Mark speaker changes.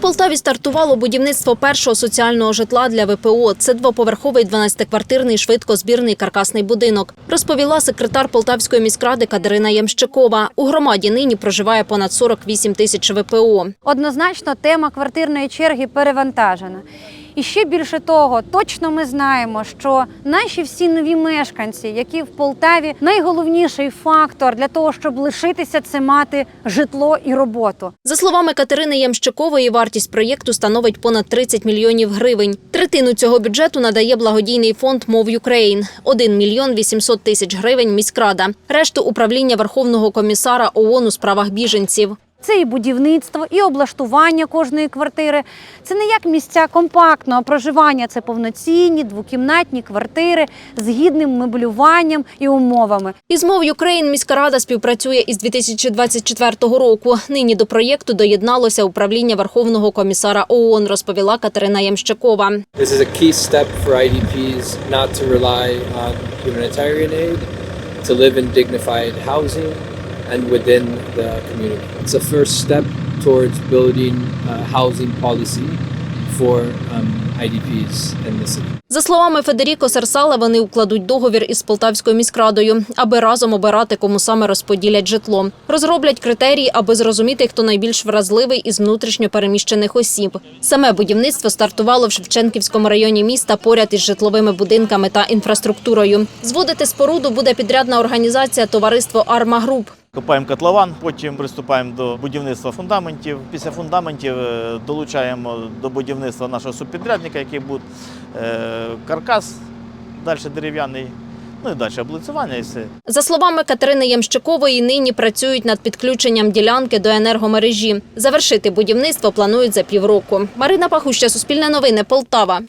Speaker 1: Полтаві стартувало будівництво першого соціального житла для ВПО. Це двоповерховий 12-квартирний швидкозбірний каркасний будинок, розповіла секретар Полтавської міськради Катерина Ямщикова. У громаді нині проживає понад 48 тисяч ВПО.
Speaker 2: Однозначно, тема квартирної черги перевантажена. І ще більше того, точно ми знаємо, що наші всі нові мешканці, які в Полтаві, найголовніший фактор для того, щоб лишитися, це мати житло і роботу.
Speaker 1: За словами Катерини Ямщикової, вартість проєкту становить понад 30 мільйонів гривень. Третину цього бюджету надає благодійний фонд Мов Юкрейн – 1 мільйон 800 тисяч гривень міськрада. Решту управління Верховного комісара ООН у справах біженців.
Speaker 2: Це і будівництво, і облаштування кожної квартири. Це не як місця компактного проживання, це повноцінні двокімнатні квартири з гідним меблюванням і умовами.
Speaker 1: Із мов Юкрейн міська рада співпрацює із 2024 року. Нині до проєкту доєдналося управління Верховного комісара ООН, розповіла Катерина Ямщикова.
Speaker 3: This is a key step for IDPs not to rely on humanitarian aid, to live in dignified housing and within the community. It's a first step towards building a housing policy for um.
Speaker 1: За словами Федеріко Серсала, вони укладуть договір із Полтавською міськрадою, аби разом обирати, кому саме розподілять житло. Розроблять критерії, аби зрозуміти, хто найбільш вразливий із внутрішньо переміщених осіб. Саме будівництво стартувало в Шевченківському районі міста поряд із житловими будинками та інфраструктурою. Зводити споруду буде підрядна організація товариство Арма Груп.
Speaker 4: Копаємо котлован, потім приступаємо до будівництва фундаментів. Після фундаментів е, долучаємо до будівництва нашого субпідрядника, який буде е, каркас, далі дерев'яний, ну і далі облицювання все.
Speaker 1: За словами Катерини Ямщикової, нині працюють над підключенням ділянки до енергомережі. Завершити будівництво планують за півроку. Марина Пахуща, Суспільне новини, Полтава.